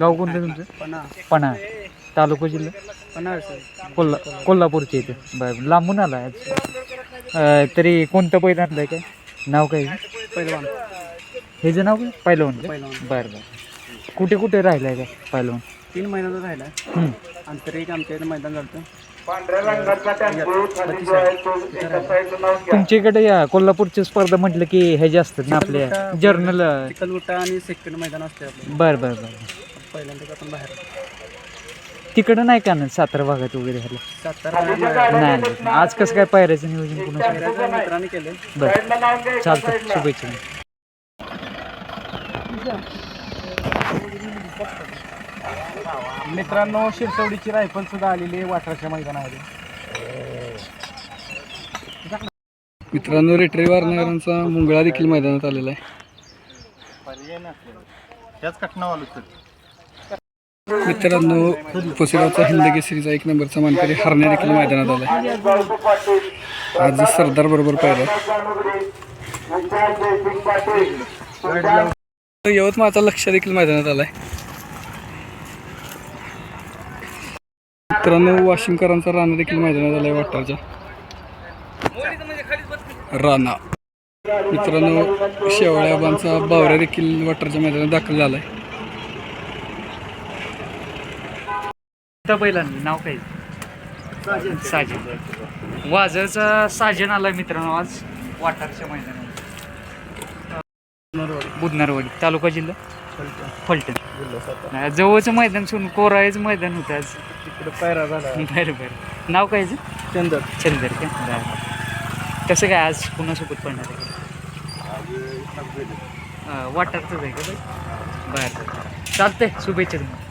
गाव कोणतं तुमचं? पन्हा पणा तालुका जिल्हा? सर कोल्हा कोल्हापूरच्या इथे. बरं लांबून आला आहे अं, तरी कोणतं पहिलं आणलं काय? नाव काय? पहिलवान हे जे नाव काय? पहिलवान का? पहिलवान बरं बरं. कुठे कुठे राहिलं आहे काय? पहिलवान तीन महिन्याचा राहिला हम्म. आंतरिक आमच्या इथे मैदान झालं तुमच्या इकडे या कोल्हापूरची स्पर्धा म्हटलं की हे जे असतात ना आपल्या जर्नल चिखलगुट्टा आणि सेकंड मैदान असते आपलं. बरं बरं बरं पहिल्यांदा आपण बाहेर तिकडं नाही का ना सातारा भागात वगैरे ह्याला? सातारा नाही नाही. आज कसं काय पायऱ्याचं नियोजन मित्रांनी केलं बरं. चालतं. शुभेच्छा. मित्रांनो शिरसवडीची रायफल सुद्धा आलेली आहे वाटराच्या मैदानामध्ये. मित्रांनो रेटरी वारणारांचा मुंगळा देखील मैदानात आलेला आहे. मित्रांनो पुसेगावचा हिंदकेसरीचा एक नंबरचा मानकरी हरण्या देखील मैदानात आला आज सरदार बरोबर पाहिलं. यवतमाळचा लक्ष देखील मैदानात आलाय. मित्रांनो वाशिमकरांचा राणा देखील मैदानात आलाय वाटारच्या. राणा. मित्रांनो शेवळ्याबांचा बावऱ्या देखील वाटरच्या मैदानात दाखल झालाय. त्या बैलांनी नाव काय? साजन. वाजळचा साजन आला मित्रांनो आज वाटारच्या मैदानात. बुधनारवाडी. तालुका जिल्हा? फलटण. जवळचं मैदान सोडून कोराळेचं मैदान होतं आज. तिकडे पायरा झाला. बरं बरं. नाव काय याचं? चंदर. चंदर का? बरं. बरं. कसं काय आज कुणासोबत पडणार आहे? वाटारचंच आहे का बाई? बरं बरं. चालतंय शुभेच्छा तुम्हाला.